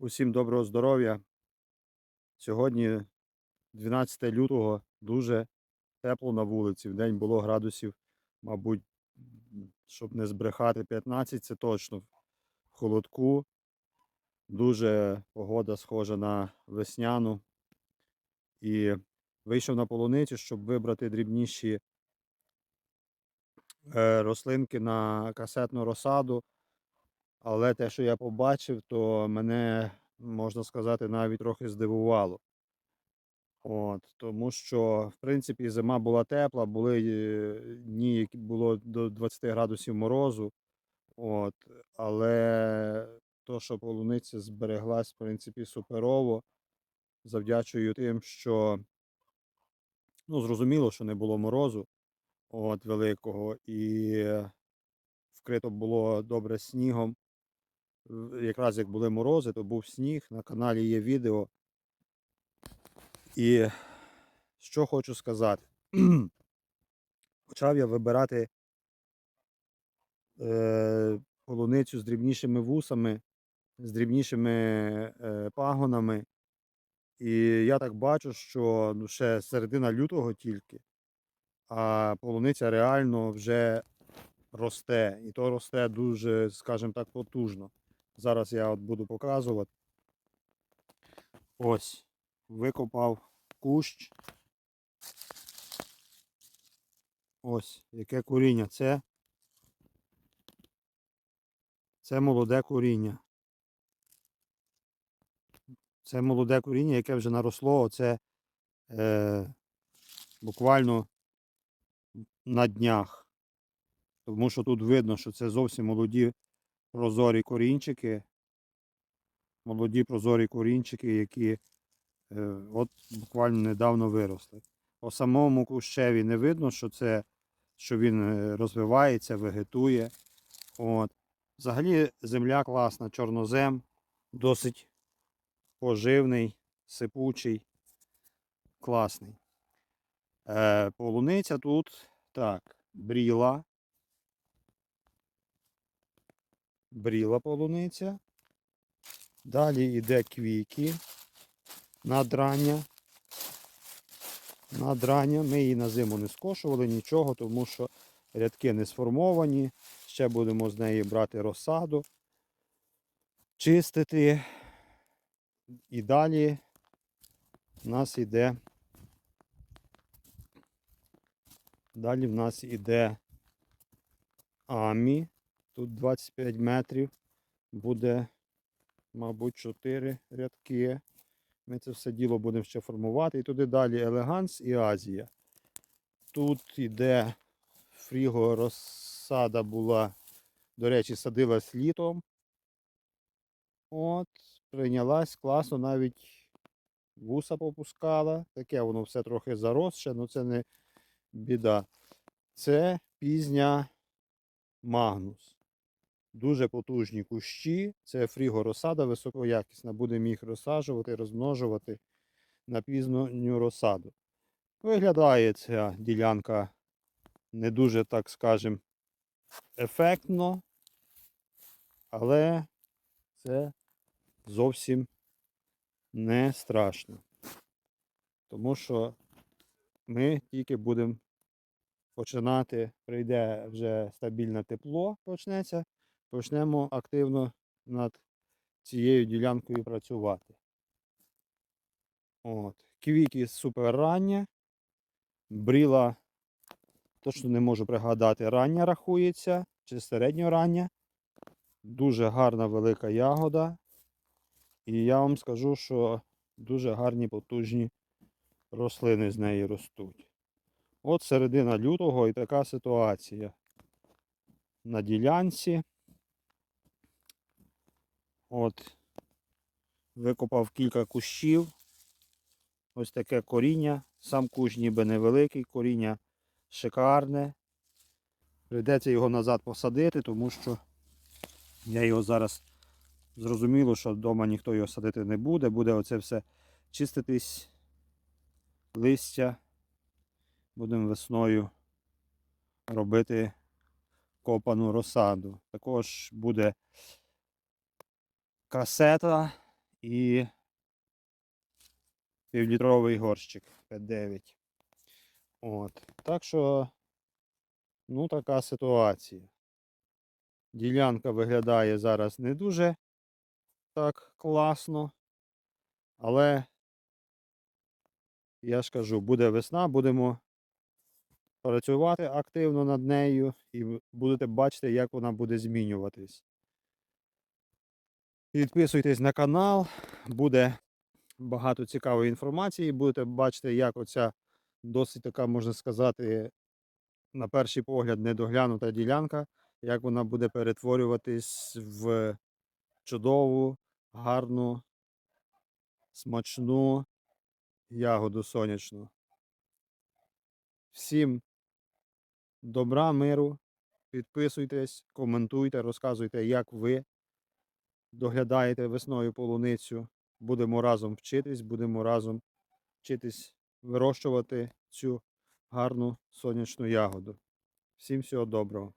Усім доброго здоров'я. Сьогодні 12 лютого, дуже тепло на вулиці. В день було градусів, мабуть, щоб не збрехати, 15 це точно. В холодку. Дуже погода схожа на весняну. І вийшов на полуницю, щоб вибрати дрібніші е, рослинки на касетну розсаду. Але те, що я побачив, то мене, можна сказати, навіть трохи здивувало. От, тому що, в принципі, зима була тепла, були е, дні, які було до 20 градусів морозу. От, але то, що полуниця збереглась, в принципі, суперово, завдячую тим, що ну, зрозуміло, що не було морозу от, великого, і вкрито було добре снігом. Якраз як були морози, то був сніг. На каналі є відео. І що хочу сказати. Почав я вибирати е, полуницю з дрібнішими вусами, з дрібнішими е, пагонами. І я так бачу, що ну, ще середина лютого тільки, а полуниця реально вже росте. І то росте дуже, скажімо так, потужно. Зараз я от буду показувати. Ось, викопав кущ. Ось, яке коріння. Це, це молоде коріння. Це молоде коріння, яке вже наросло. Оце е, буквально на днях. Тому що тут видно, що це зовсім молоді прозорі корінчики. Молоді прозорі корінчики, які е, от буквально недавно виросли. По самому кущеві не видно, що це, що він е, розвивається, вегетує. От. Взагалі земля класна, чорнозем, досить поживний, сипучий, класний. Е, полуниця тут так, бріла. Бріла полуниця. Далі йде квіки надрання. Надрання. Ми її на зиму не скошували нічого, тому що рядки не сформовані. Ще будемо з неї брати розсаду, чистити. І далі в нас йде. Далі в нас йде Амі. Тут 25 метрів. Буде, мабуть, 4 рядки. Ми це все діло будемо ще формувати. І туди далі Елеганс і Азія. Тут йде фріго розсада була, до речі, садилась літом. От, прийнялась класно, навіть вуса попускала. Таке воно все трохи заросше, але це не біда. Це пізня Магнус. Дуже потужні кущі. Це фріго розсада високоякісна. Будемо їх розсаджувати, розмножувати на пізню розсаду. Виглядає ця ділянка не дуже, так скажем, ефектно, але це зовсім не страшно. Тому що ми тільки будемо починати, прийде вже стабільне тепло, почнеться, почнемо активно над цією ділянкою працювати. От. Квіки супер рання. Бріла, точно не можу пригадати, рання рахується чи середньорання. Дуже гарна велика ягода. І я вам скажу, що дуже гарні потужні рослини з неї ростуть. От середина лютого і така ситуація на ділянці. От викопав кілька кущів. Ось таке коріння. Сам кущ ніби невеликий, коріння шикарне. Прийдеться його назад посадити, тому що я його зараз зрозуміло, що вдома ніхто його садити не буде. Буде оце все чиститись, листя. Будемо весною робити копану розсаду. Також буде касета і півлітровий горщик П9. От. Так що, ну, така ситуація. Ділянка виглядає зараз не дуже так класно, але я ж кажу, буде весна, будемо працювати активно над нею і будете бачити, як вона буде змінюватись. Підписуйтесь на канал, буде багато цікавої інформації. Будете бачити, як оця досить така, можна сказати, на перший погляд, недоглянута ділянка, як вона буде перетворюватись в чудову, гарну, смачну ягоду сонячну. Всім добра, миру, підписуйтесь, коментуйте, розказуйте, як ви доглядаєте весною полуницю. Будемо разом вчитись, будемо разом вчитись вирощувати цю гарну сонячну ягоду. Всім всього доброго.